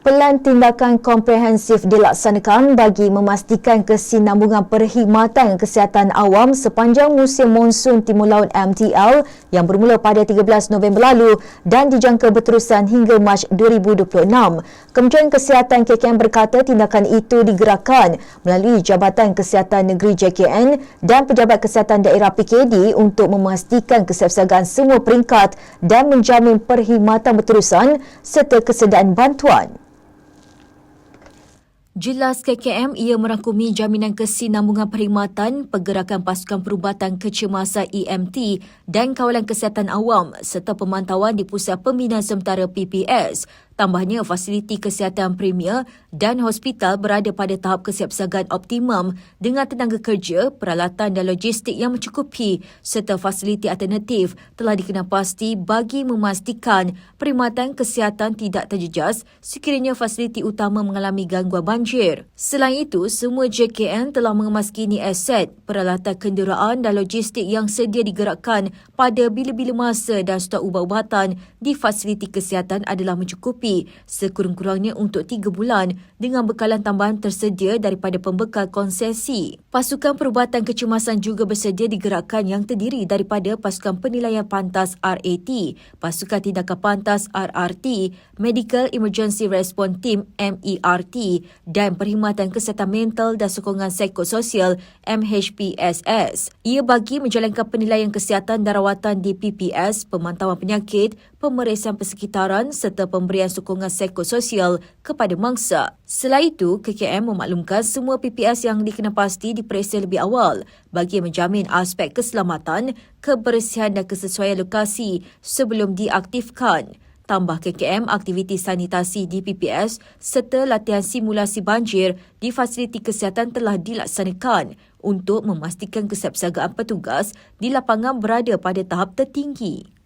Pelan tindakan komprehensif dilaksanakan bagi memastikan kesinambungan perkhidmatan kesihatan awam sepanjang musim monsun Timur Laut MTL yang bermula pada 13 November lalu dan dijangka berterusan hingga Mac 2026. Kementerian Kesihatan KKM berkata tindakan itu digerakkan melalui Jabatan Kesihatan Negeri JKN dan Pejabat Kesihatan Daerah PKD untuk memastikan kesiapsiagaan semua peringkat dan menjamin perkhidmatan berterusan serta kesediaan bantuan. Jelas KKM ia merangkumi jaminan kesinambungan perkhidmatan, pergerakan pasukan perubatan kecemasan EMT dan kawalan kesihatan awam serta pemantauan di Pusat Pembinaan Sementara PPS Tambahnya, fasiliti kesihatan premier dan hospital berada pada tahap kesiapsiagaan optimum dengan tenaga kerja, peralatan dan logistik yang mencukupi serta fasiliti alternatif telah dikenal pasti bagi memastikan perkhidmatan kesihatan tidak terjejas sekiranya fasiliti utama mengalami gangguan banjir. Selain itu, semua JKN telah mengemaskini aset, peralatan kenderaan dan logistik yang sedia digerakkan pada bila-bila masa dan stok ubat-ubatan di fasiliti kesihatan adalah mencukupi sekurang-kurangnya untuk tiga bulan dengan bekalan tambahan tersedia daripada pembekal konsesi. Pasukan perubatan kecemasan juga bersedia digerakkan yang terdiri daripada pasukan penilaian pantas RAT, pasukan tindakan pantas RRT, Medical Emergency Response Team MERT dan perkhidmatan kesihatan mental dan sokongan psikososial MHPSS. Ia bagi menjalankan penilaian kesihatan dan rawatan di PPS, pemantauan penyakit, pemeriksaan persekitaran serta pemberian sokongan psikososial kepada mangsa. Selain itu, KKM memaklumkan semua PPS yang dikenal pasti diperiksa lebih awal bagi menjamin aspek keselamatan, kebersihan dan kesesuaian lokasi sebelum diaktifkan. Tambah KKM aktiviti sanitasi di PPS serta latihan simulasi banjir di fasiliti kesihatan telah dilaksanakan untuk memastikan kesiapsiagaan petugas di lapangan berada pada tahap tertinggi.